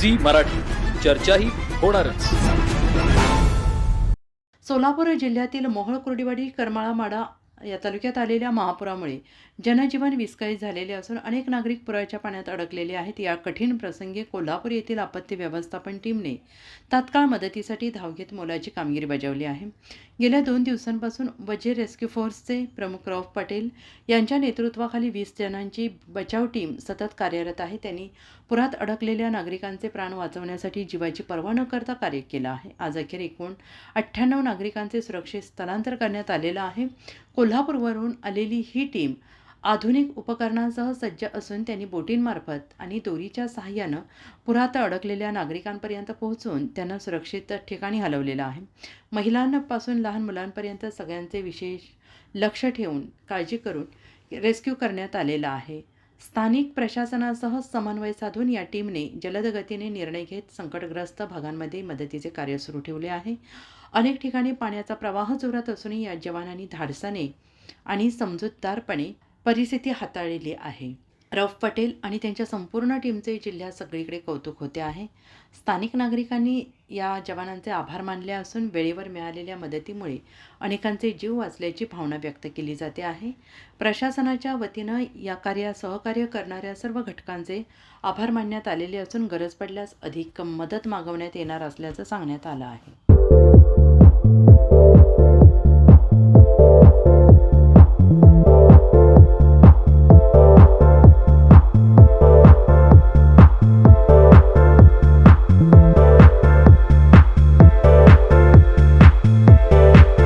Zee Marathi. चर्चाही होणारच. सोलापूर जिल्ह्यातील मोहोळ कुर्डीवाडी करमाळा माडा या तालुक्यात आलेल्या महापुरामुळे जनजीवन विस्कळीत झालेले असून अनेक नागरिक पुराच्या पाण्यात अडकलेले आहेत. या कठीण प्रसंगी कोल्हापूर येथील आपत्ती व्यवस्थापन टीमने तात्काळ मदतीसाठी धाव घेत मोलाची कामगिरी बजावली आहे. गेल्या दोन दिवसांपासून वजीर रेस्क्यू फोर्सचे प्रमुख रौफ पटेल यांच्या नेतृत्वाखाली वीस जणांची बचाव टीम सतत कार्यरत आहे. त्यांनी पुरात अडकलेल्या नागरिकांचे प्राण वाचवण्यासाठी जीवाची पर्वा न करता कार्य केलं आहे. आज अखेर एकूण अठ्ठ्याण्णव नागरिकांचे सुरक्षित स्थलांतर करण्यात आलेलं आहे. कोल्हापूरवरून आलेली ही टीम आधुनिक उपकरणांसह सज्ज असून त्यांनी बोटींमार्फत आणि दोरीच्या सहाय्यानं पुरात अडकलेल्या नागरिकांपर्यंत पोहोचून त्यांना सुरक्षित ठिकाणी हलवलेलं आहे. महिलांपासून लहान मुलांपर्यंत सगळ्यांचे विशेष लक्ष ठेवून काळजी करून रेस्क्यू करण्यात आलेला आहे. स्थानिक प्रशासनासह समन्वय साधून या टीमने जलदगतीने निर्णय घेत संकटग्रस्त भागांमध्ये मदतीचे कार्य सुरू ठेवले आहे. अनेक ठिकाणी पाण्याचा प्रवाह जोरात असूनही या जवानांनी धाडसाने आणि समजूतदारपणे परिस्थिती हाताळलेली आहे. रफ पटेल आणि त्यांच्या संपूर्ण टीमचे जिल्ह्यात सगळीकडे कौतुक होते आहे. स्थानिक नागरिकांनी या जवानांचे आभार मानले असून वेळेवर मिळालेल्या मदतीमुळे अनेकांचे जीव वाचल्याची भावना व्यक्त केली जाते आहे. प्रशासनाच्या वतीनं या कार्यात सहकार्य करणाऱ्या सर्व घटकांचे आभार मानण्यात आलेले असून गरज पडल्यास अधिक मदत मागवण्यात येणार असल्याचं सांगण्यात आलं आहे.